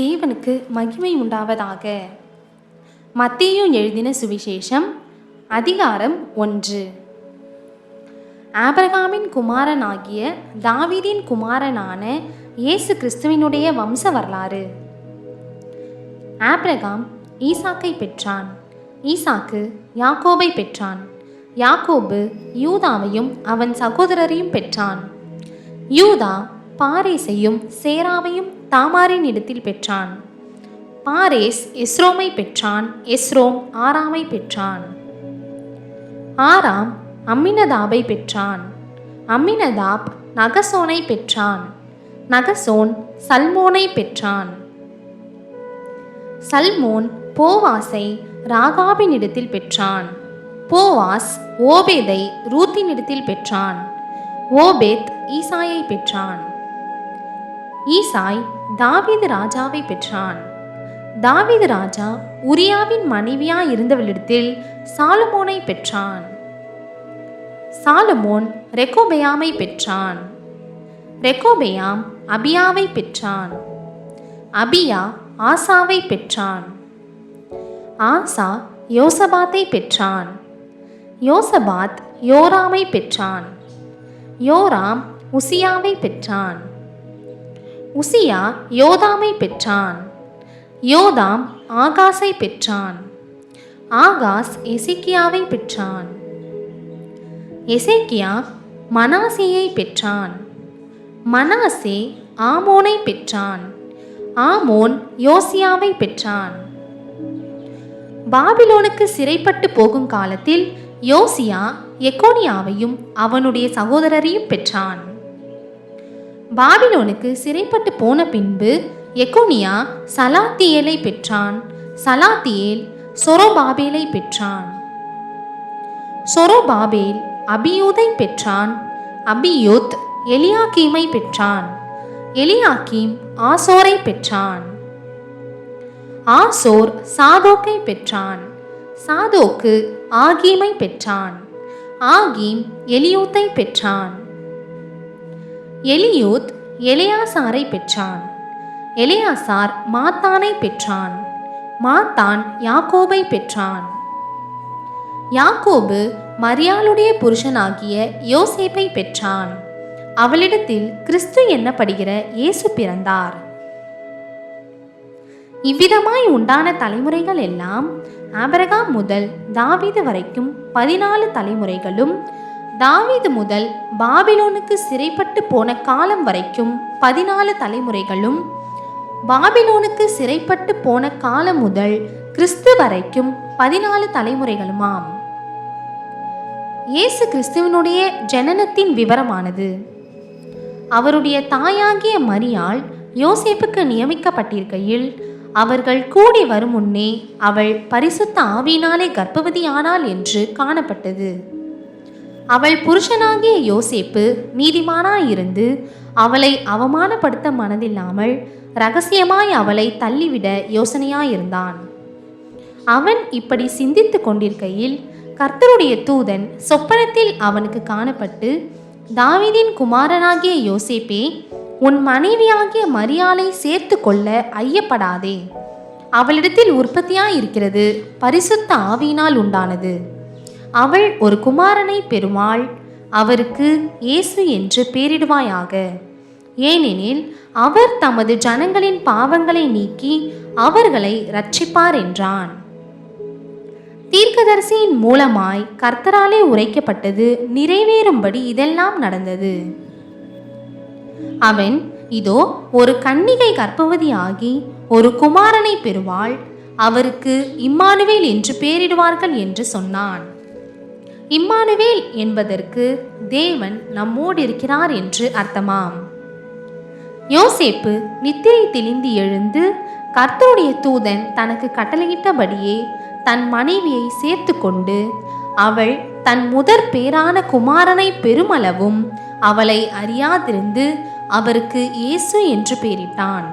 தேவனுக்கு மகிமை உண்டாவதாக. மத்தியும் எழுதின சுவிசேஷம் அதிகாரம் ஒன்று. ஆபிரகாமின் குமாரனாகிய தாவீதின் குமாரனான இயேசு கிறிஸ்துவினுடைய வம்ச வரலாறு. ஆபிரகாம் ஈசாக்கை பெற்றான். ஈசாக்கு யாக்கோபை பெற்றான். யாக்கோபு யூதாவையும் அவன் சகோதரரையும் பெற்றான். யூதா பாரேஸையும் சேராவையும் தாமாரின் இடத்தில் பெற்றான். பாரேஸ் எஸ்ரோமை பெற்றான் எஸ்ரோம் ஆராமை பெற்றான். ஆராம் அம்மினதாபை பெற்றான் அம்மினதாப் நகசோனை பெற்றான் நகசோன் சல்மோனை பெற்றான். சல்மோன் போவாஸை ராகாபினிடத்தில் பெற்றான் போவாஸ் ஓபேதை ரூத்தினிடத்தில் பெற்றான் ஓபேத் ஈசாயை பெற்றான். ஈசாய் தாவீது ராஜாவை பெற்றான். தாவீது ராஜா உரியாவின் மனைவியாய் இருந்தவளிடத்தில் சாலமோனை பெற்றான். சாலமோன் ரெக்கோபெயாமை பெற்றான். ரெக்கோபெயாம் அபியாவை பெற்றான். அபியா ஆசாவை பெற்றான். ஆசா யோசபாத்தை பெற்றான். யோசபாத் யோராமை பெற்றான். யோராம் உசியாவை பெற்றான். உசியா யோதாமை பெற்றான். யோதாம் ஆகாஸை பெற்றான். ஆகாஸ் எசேக்கியாவை பெற்றான். எசேக்கியா மனாசேயை பெற்றான். மனாசே ஆமோனை பெற்றான். ஆமோன் யோசியாவை பெற்றான். பாபிலோனுக்கு சிறைப்பட்டு போகும் காலத்தில் யோசியா எக்கோனியாவையும் அவனுடைய சகோதரரையும் பெற்றான். பாபிலோனுக்கு சிறைப்பட்டு போன பின்பு எக்கோனியா சலாத்தியேலை பெற்றான். சலாத்தியேல் சொரோபாபேலை பெற்றான். சொரோபாபேல் அபியூதை பெற்றான். அபியூத் எலியாக்கீமை பெற்றான். எலியாக்கீம் ஆசோரை பெற்றான். ஆசோர் சாதோக்கை பெற்றான். சாதோக்கு ஆகீமை பெற்றான். ஆகீம் எலியூத்தை பெற்றான். எலியூத் எலியாசாரை பெற்றான். எலியாசார் மாத்தானை பெற்றான். மாத்தான் யாக்கோபை பெற்றான். யாக்கோபு மரியாளுடைய புருஷனாகிய யோசேப்பை பெற்றான். அவளிடத்தில் கிறிஸ்து என்னப்படுகிற இயேசு பிறந்தார். இவ்விதமாய் உண்டான தலைமுறைகள் எல்லாம் ஆபரகாம் முதல் தாவீது வரைக்கும் பதினாலு தலைமுறைகளும் தாவீது முதல் பாபிலோனுக்கு சிறைப்பட்டு போன காலம் வரைக்கும் பதினாலு தலைமுறைகளும் பாபிலோனுக்கு சிறைப்பட்டு போன காலம் முதல் கிறிஸ்து வரைக்கும் பதினாலு தலைமுறைகளுமாம். இயேசு கிறிஸ்துவனுடைய ஜனனத்தின் விவரமானது. அவருடைய தாயாகிய மரியாள் யோசேப்புக்கு நியமிக்கப்பட்டிருக்கையில் அவர்கள் கூடி வரும் முன்னே அவள் பரிசுத்த ஆவியினாலே கர்ப்பவதியானாள் என்று காணப்பட்டது. அவள் புருஷனாகிய யோசேப்பு நீதிமானாயிருந்து அவளை அவமானப்படுத்த மனதில்லாமல் ரகசியமாய் அவளை தள்ளிவிட யோசனையாயிருந்தான். அவன் இப்படி சிந்தித்து கொண்டிருக்கையில் கர்த்தருடைய தூதன் சொப்பனத்தில் அவனுக்கு காணப்பட்டு தாவிதின் குமாரனாகிய யோசேப்பே உன் மனைவியாகிய மரியாளை சேர்த்து கொள்ள ஐயப்படாதே. அவளிடத்தில் உற்பத்தியாயிருக்கிறது பரிசுத்த ஆவியினால் உண்டானது. அவள் ஒரு குமாரனை பெறுவாள். அவருக்கு இயேசு என்று பேரிடுவாயாக. ஏனெனில் அவர் தமது ஜனங்களின் பாவங்களை நீக்கி அவர்களை ரட்சிப்பார் என்றான். தீர்க்கதரிசியின் மூலமாய் கர்த்தராலே உரைக்கப்பட்டது நிறைவேறும்படி இதெல்லாம் நடந்தது. அவன் இதோ ஒரு கன்னிகை கர்ப்பவதியாகி ஒரு குமாரனை பெறுவாள். அவருக்கு இம்மானுவேல் என்று பெயரிடுவார்கள் என்று சொன்னான். இம்மானுவேல் என்பதற்கு தேவன் நம்மோடு இருக்கிறார் என்று அர்த்தமாம். யோசேப்பு நித்திரை தெளிந்து எழுந்து கர்த்தருடைய தூதன் தனக்கு கட்டளையிட்டபடியே தன் மனைவியை சேர்த்து கொண்டு அவள் தன் முதற் பேரான குமாரனை பெருமளவும் அவளை அறியாதிருந்து அவருக்கு இயேசு என்று பெயரிட்டான்.